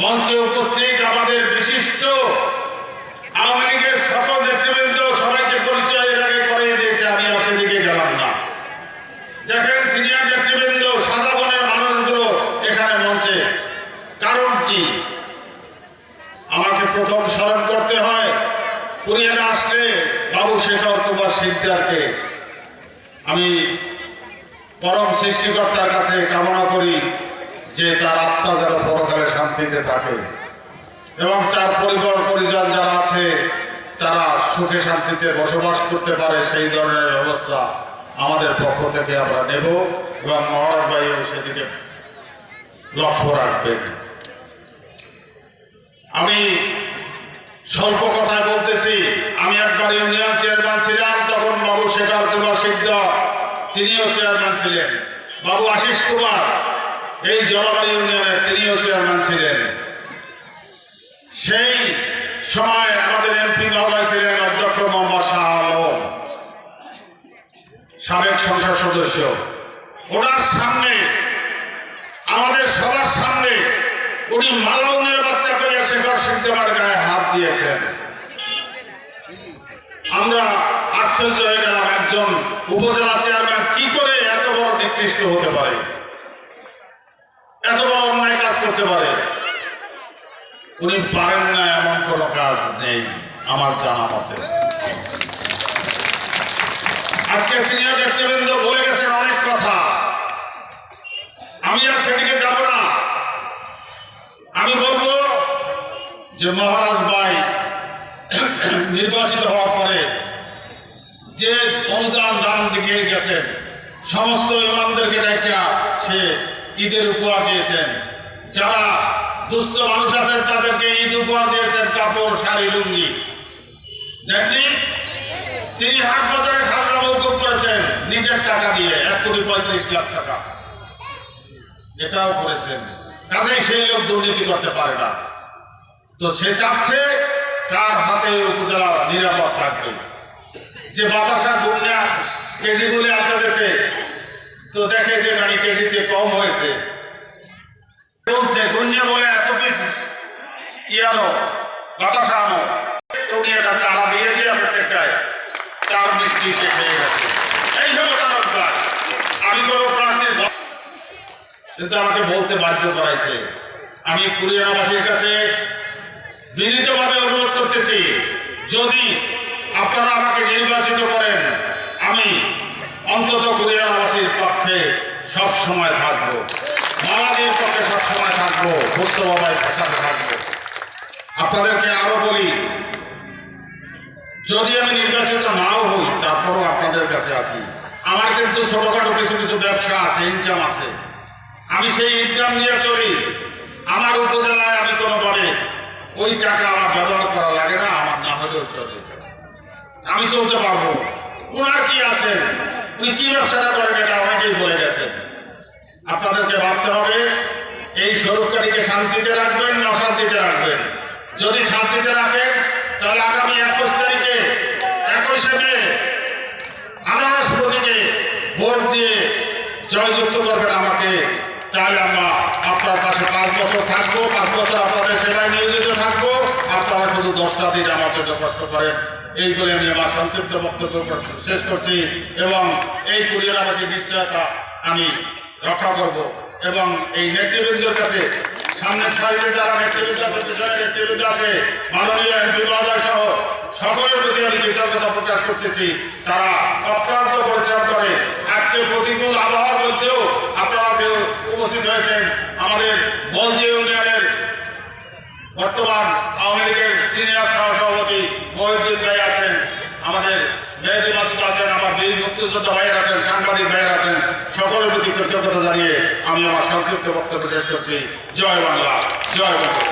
মঞ্চে উপস্থিত আমাদের বিশিষ্ট আওয়ামী লীগের সকল নেতৃবৃন্দ সবাইকে পরিচয় এর আগে করে দিয়েছে, আমি আর সেদিকে গেলাম না। দেখেন সিনিয়র নেতৃবৃন্দ বনের মানুষগুলো এখানে মঞ্চে। কারণ কি? আমাকে প্রথম স্মরণ করতে হয় কুরিয়ানে আসলে বাবু শেখর কুমার সিকদারকে আমি পরম সৃষ্টিকর্তার কাছে কামনা করি। যে তার আত্মা যেন পরকালে শান্তিতে থাকে। এবং তার পরিবার, পরিজন যারা আছে, তারা সুখে শান্তিতে বসবাস করতে পারে, সেই ধরনের ব্যবস্থা আমাদের পক্ষ থেকে আমরা নেব এবং মহারাজ ভাইও সেদিকে লক্ষ্য রাখবেন। আমি স্বল্প কথায় বলতেছি, আমি একবার ইউনিয়ন চেয়ারম্যান ছিলাম, তখন বাবু শেখর কুমার সিকদার, তিনিও চেয়ারম্যান ছিলেন। বাবু আশিস কুমার এই জলবায়ু ইউনিয়নের তিনিও চেয়ারম্যান ছিলেন। সেই সময় আমাদের এমপি মহোদয় ছিলেন অধ্যক্ষ মোহাম্মদ শাহ আলম, সাবেক সংসদ সদস্য। ওনার সামনে, আমাদের সবার সামনে উনি মালাউনের বাচ্চা করিয়া শেখর সিদ্ধমার গায়ে হাত দিয়েছেন। আমরা আশ্চর্য হয়ে গেলাম একজন উপজেলা চেয়ারম্যান কি করে এত বড় নিকৃষ্ট হতে পারে এত বড় অন্যায় কাজ করতে পারে। উনি পারেন না, এমন কোনো কাজ নেই আমার জানা মতে। আজকে সিনিয়র নেতৃবৃন্দ বলে গেছেন অনেক কথা। আমি আর সেদিকে যাব না। আমি বলব যে মহারাজ ভাই, নির্বাচিত হওয়ার পরে যে অনুদান দান দিকে গেছেন, সমস্ত ইমামদেরকে ডাকা সে ঈদের উপহার দিয়েছেন। যারা দুস্থ মানুষ আছেন, তাদেরকে ঈদ উপহার দিয়েছেন কাপড়, শাড়ি, লুঙ্গি। দেখলি? তিনি হাট বাজারে খাজনা মৌকুব করেছেন, নিজের টাকা দিয়ে, এক কোটি পঁয়ত্রিশ লাখ টাকা। এটাও করেছেন। কাজেই সেই লোক দুর্নীতি করতে পারে না। তো সে চাচ্ছে কার হাতে উপজেলা নিরাপদ থাকবে। যে বাতাসা গুণা কেজি আনতে দেশে তো দেখে যে মানে কেজিতে কম হয়েছে। বলছে গুণিয়া বলে এত পিস ইয়ানো বাতাসা আনো টুনিয়ার কাছে আড়া দিয়ে দিয়ে প্রত্যেকটায় চার মিষ্টি সে খেয়ে গেছে। এই হলো তার অভ্যাস। আমি কোনো প্রার্থীর কিন্তু আমাকে বলতে বাধ্য করাইছে। আমি কুরিয়ানাবাসীর কাছে বিনীতভাবে অনুরোধ করতেছি, যদি আপনারা আমাকে নির্বাচিত করেন, আমি অন্তত কুরিয়ানাবাসীর পক্ষে সব সময় থাকব মালাদের পক্ষে সব সময় থাকব বাবাই সাথে থাকব। আপনাদেরকে আরও বলি, যদি আমি নির্বাচিত নাও হই, তারপরও আপনাদের কাছে আছি আমার কিন্তু ছোটখাটো কিছু কিছু ব্যবসা আছে ইনকাম আছে। আমি সেই ইনকাম নিয়ে চলি। আমার উপজেলায় আমি কোনোভাবে ওই টাকা আমার ব্যবহার করা লাগে না, আমার না হলেও চলে। আমি চলতে পারব। ওনার কি আছেন উনি কি ব্যবসাটা করেন এটা অনেকেই বলে গেছেন। আপনাদেরকে ভাবতে হবে এই স্বরূপকারীকে শান্তিতে রাখবেন না অশান্তিতে রাখবেন। যদি শান্তিতে রাখেন, তাহলে আগামী একুশ তারিখে, একুশে মে, আনারস প্রতীকে ভোট দিয়ে জয়যুক্ত করবেন আমাকে। তাহলে আমরা আপনার পাশে পাঁচ বছর থাকব, পাঁচ বছর আপনাদের সেবায় নিয়োজিত থাকব। আপনারা শুধু দশটা দিন আমার জন্য কষ্ট করেন। এই বলে আমি আমার সংক্ষিপ্ত বক্তব্য শেষ করছি এবং এই কুরিয়ানাবাসীর নিশ্চয়তা আমি রক্ষা করব। এবং এই নেতৃবৃন্দের কাছে সামনে সারিতে যারা নেতৃবৃন্দ আছে নেতৃবৃন্দ আছে, মাননীয় এমপি মহোদয় সহ সকলের প্রতি আমি কৃতজ্ঞতা প্রকাশ করতেছি। তারা অত্যন্ত পরিশ্রম করে আজকে প্রতিকূল আবহাওয়ার মধ্যেও আপনারা যে উপস্থিত হয়েছেন, আমাদের বলজি ইউনিয়নের বর্তমান আওয়ামী লীগের সিনিয়র সহসভাপতি মহিউদ্দিন ভাই আছেন, আমাদের মেহেদি মাসুদ আছেন, আমার বীর মুক্তিযোদ্ধা ভাইয়ের আছেন, সাংবাদিক ভাইয়ের আছেন সকলের প্রতি কৃতজ্ঞতা জানিয়ে আমি আমার সংক্ষিপ্ত বক্তব্য শেষ করছি। জয় বাংলা জয় বাংলা